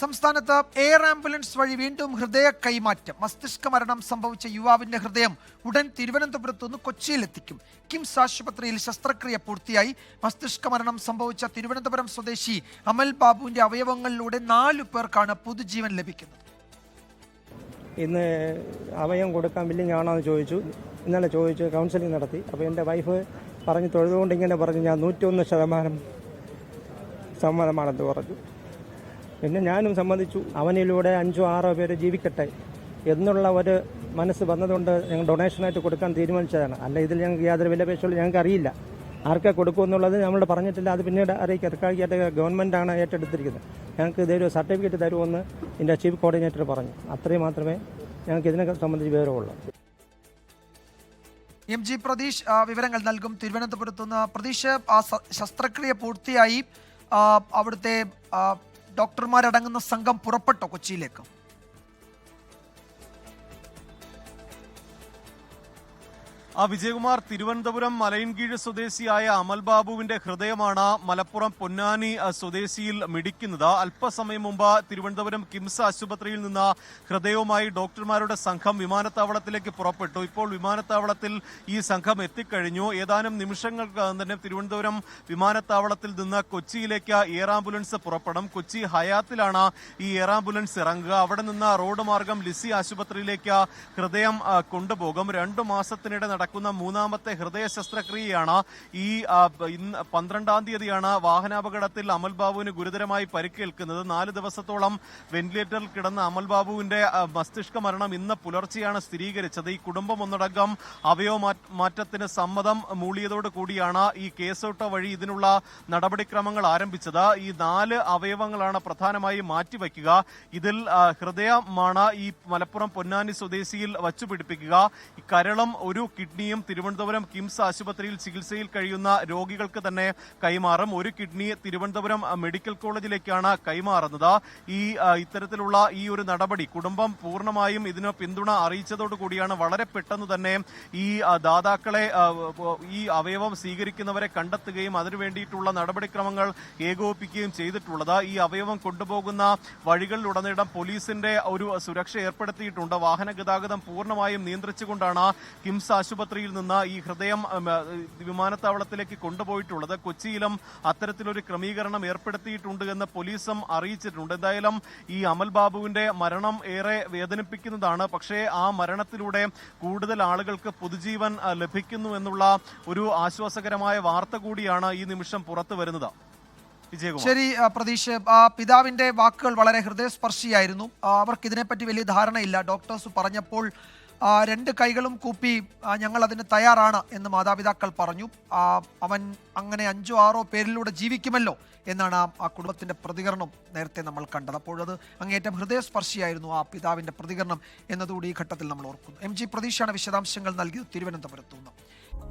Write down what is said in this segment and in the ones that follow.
സംസ്ഥാനത്ത് air ambulance വഴി വീണ്ടും ഹൃദയ കൈമാറ്റം. മസ്തിഷ്ക മരണം സംഭവിച്ച യുവാവിന്റെ ഹൃദയം ഉടൻ തിരുവനന്തപുരത്തു നിന്ന് കൊച്ചിയിലെത്തിക്കും. കിംസ് ആശുപത്രിയിൽ ശസ്ത്രക്രിയ പൂർത്തിയായി. മസ്തിഷ്ക മരണം സംഭവിച്ച തിരുവനന്തപുരം സ്വദേശി അമൽ ബാബുവിന്റെ അവയവങ്ങളിലൂടെ നാലു പേർക്കാണ് പുതുജീവൻ ലഭിക്കുന്നത്. ഇന്ന് അവയം കൊടുക്കാൻ ബില്ലിംഗ് ആണോ എന്ന് ചോദിച്ചു. ഇന്നലെ ചോദിച്ചു കൗൺസിലിംഗ് നടത്തി. അപ്പോൾ എന്റെ വൈഫ് പറഞ്ഞു തൊഴുതുകൊണ്ട് ഇങ്ങനെ പറഞ്ഞു ഞാൻ നൂറ്റൊന്ന് ശതമാനം സമ്മതമാണെന്ന് പറഞ്ഞു. പിന്നെ ഞാനും സമ്മതിച്ചു. അവനിലൂടെ അഞ്ചോ ആറോ പേര് ജീവിക്കട്ടെ എന്നുള്ള ഒരു മനസ്സ് വന്നതുകൊണ്ട് ഞങ്ങൾ ഡൊണേഷനായിട്ട് കൊടുക്കാൻ തീരുമാനിച്ചതാണ്. അല്ല ഇതിൽ ഞങ്ങൾക്ക് യാതൊരു വിലപേശമുള്ള ഞങ്ങൾക്ക് അറിയില്ല. ആർക്കെ കൊടുക്കുമെന്നുള്ളത് നമ്മൾ പറഞ്ഞിട്ടില്ല. അത് പിന്നീട് അറിയിക്കാം തൽക്കാലികമായിട്ട് ഗവൺമെന്റാണ് ഏറ്റെടുത്തിരിക്കുന്നത്. ഞങ്ങൾക്ക് ഇതൊരു സർട്ടിഫിക്കറ്റ് തരുമെന്ന് എന്റെ ചീഫ് കോർഡിനേറ്റർ പറഞ്ഞു. അത്രയും മാത്രമേ ഞങ്ങൾക്ക് ഇതിനെ സംബന്ധിച്ച് വിവരമുള്ളൂ. എം ജി പ്രതീഷ് വിവരങ്ങൾ നൽകും. തിരുവനന്തപുരത്ത് നിന്ന് പ്രതീഷ് ശസ്ത്രക്രിയ പൂർത്തിയായി. അവിടുത്തെ ഡോക്ടർമാരടങ്ങുന്ന സംഘം പുറപ്പെട്ടോ കൊച്ചിയിലേക്ക്? ആ വിജയകുമാർ തിരുവനന്തപുരം മലയൻകീഴ് സ്വദേശിയായ അമൽ ബാബുവിന്റെ ഹൃദയമാണ് മലപ്പുറം പൊന്നാനി സ്വദേശിയിൽ മിടിക്കുന്നത്. അല്പസമയം മുമ്പ് തിരുവനന്തപുരം കിംസ് ആശുപത്രിയിൽ നിന്ന് ഹൃദയവുമായി ഡോക്ടർമാരുടെ സംഘം വിമാനത്താവളത്തിലേക്ക് പുറപ്പെട്ടു. ഇപ്പോൾ വിമാനത്താവളത്തിൽ ഈ സംഘം എത്തിക്കഴിഞ്ഞു. ഏതാനും നിമിഷങ്ങൾക്കകം തന്നെ തിരുവനന്തപുരം വിമാനത്താവളത്തിൽ നിന്ന് കൊച്ചിയിലേക്ക് എയർ ആംബുലൻസ് പുറപ്പെടും. കൊച്ചി ഹയാത്തിലാണ് ഈ എയർ ആംബുലൻസ് ഇറങ്ങുക. അവിടെ നിന്ന് റോഡ് മാർഗം ലിസി ആശുപത്രിയിലേക്ക് ഹൃദയം കൊണ്ടുപോകും. രണ്ടു മാസത്തിനിടെ നടക്കുന്ന മൂന്നാമത്തെ ഹൃദയ ശസ്ത്രക്രിയയാണ് ഈ പന്ത്രണ്ടാം തീയതിയാണ് വാഹനാപകടത്തിൽ അമൽ ബാബുവിന് ഗുരുതരമായി പരിക്കേൽക്കുന്നത്. നാല് ദിവസത്തോളം വെന്റിലേറ്ററിൽ കിടന്ന അമൽ ബാബുവിന്റെ മസ്തിഷ്ക മരണം ഇന്ന് പുലർച്ചെയാണ് സ്ഥിരീകരിച്ചത്. ഈ കുടുംബം ഒന്നടങ്കം അവയവ മാറ്റത്തിന് സമ്മതം മൂളിയതോട് കൂടിയാണ് ഈ കേസോട്ട വഴി ഇതിനുള്ള നടപടിക്രമങ്ങൾ ആരംഭിച്ചത്. ഈ നാല് അവയവങ്ങളാണ് പ്രധാനമായും മാറ്റിവെക്കുക. ഇതിൽ ഹൃദയമാണ് ഈ മലപ്പുറം പൊന്നാനി സ്വദേശിയിൽ വച്ചുപിടിപ്പിക്കുക. കരളം ഒരു കിഡ്നിയും തിരുവനന്തപുരം കിംസ് ആശുപത്രിയിൽ ചികിത്സയിൽ കഴിയുന്ന രോഗികൾക്ക് തന്നെ കൈമാറും. ഒരു കിഡ്നി തിരുവനന്തപുരം മെഡിക്കൽ കോളേജിലേക്കാണ് കൈമാറുന്നത്. ഈ ഇത്തരത്തിലുള്ള ഈ ഒരു നടപടി കുടുംബം പൂർണമായും ഇതിന് പിന്തുണ അറിയിച്ചതോടുകൂടിയാണ് വളരെ പെട്ടെന്ന് തന്നെ ഈ ദാതാക്കളെ ഈ അവയവം സ്വീകരിക്കുന്നവരെ കണ്ടെത്തുകയും അതിനു വേണ്ടിയിട്ടുള്ള നടപടിക്രമങ്ങൾ ഏകോപിപ്പിക്കുകയും ചെയ്തിട്ടുള്ളത്. ഈ അവയവം കൊണ്ടുപോകുന്ന വഴികളിലുടനീളം പോലീസിന്റെ ഒരു സുരക്ഷ ഏർപ്പെടുത്തിയിട്ടുണ്ട്. വാഹന ഗതാഗതം പൂർണമായും നിയന്ത്രിച്ചുകൊണ്ടാണ് കിംസ് ആശുപത്രിയിൽ നിന്ന് ഈ ഹൃദയം വിമാനത്താവളത്തിലേക്ക് കൊണ്ടുപോയിട്ടുള്ളത്. കൊച്ചിയിലും അത്തരത്തിലൊരു ക്രമീകരണം ഏർപ്പെടുത്തിയിട്ടുണ്ട് എന്ന് പോലീസും അറിയിച്ചിട്ടുണ്ട്. എന്തായാലും ഈ അമൽ ബാബുവിന്റെ മരണം ഏറെ വേദനിപ്പിക്കുന്നതാണ്. പക്ഷേ ആ മരണത്തിലൂടെ കൂടുതൽ ആളുകൾക്ക് പുതുജീവൻ ലഭിക്കുന്നു എന്നുള്ള ഒരു ആശ്വാസകരമായ വാർത്ത കൂടിയാണ് ഈ നിമിഷം പുറത്തു വരുന്നത്. ശരി പ്രതീഷ്. പിതാവിന്റെ വാക്കുകൾ വളരെ ഹൃദയസ്പർശിയായിരുന്നു. അവർക്ക് ഇതിനെപ്പറ്റി വലിയ ധാരണയില്ല. ഡോക്ടേഴ്സ് പറഞ്ഞപ്പോൾ രണ്ട് കൈകളും കൂപ്പി ഞങ്ങൾ അതിന് തയ്യാറാണ് എന്ന് മാതാപിതാക്കൾ പറഞ്ഞു. ആ, അവൻ അങ്ങനെ അഞ്ചോ ആറോ പേരിലൂടെ ജീവിക്കുമല്ലോ എന്നാണ് ആ- ആ കുടുംബത്തിന്റെ പ്രതികരണം നേരത്തെ നമ്മൾ കണ്ടത്. അപ്പോഴത് അങ്ങേറ്റം ഹൃദയസ്പർശിയായിരുന്നു ആ പിതാവിന്റെ പ്രതികരണം എന്നതുകൂടി ഈ ഘട്ടത്തിൽ നമ്മൾ ഓർക്കുന്നു. എം ജി പ്രതീക്ഷയാണ് വിശദാംശങ്ങൾ നൽകിയത് തിരുവനന്തപുരത്തു നിന്ന്.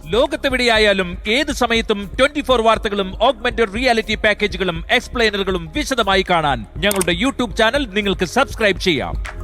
ലോകത്തെവിടെയായാലും ഏത് സമയത്തും ട്വന്റി ഫോർ വാർത്തകളും ഓഗ്മെന്റഡ് റിയാലിറ്റി പാക്കേജുകളും എക്സ്പ്ലെയിനറുകളും വിശദമായി കാണാൻ ഞങ്ങളുടെ യൂട്യൂബ് ചാനൽ നിങ്ങൾക്ക് സബ്സ്ക്രൈബ് ചെയ്യാം.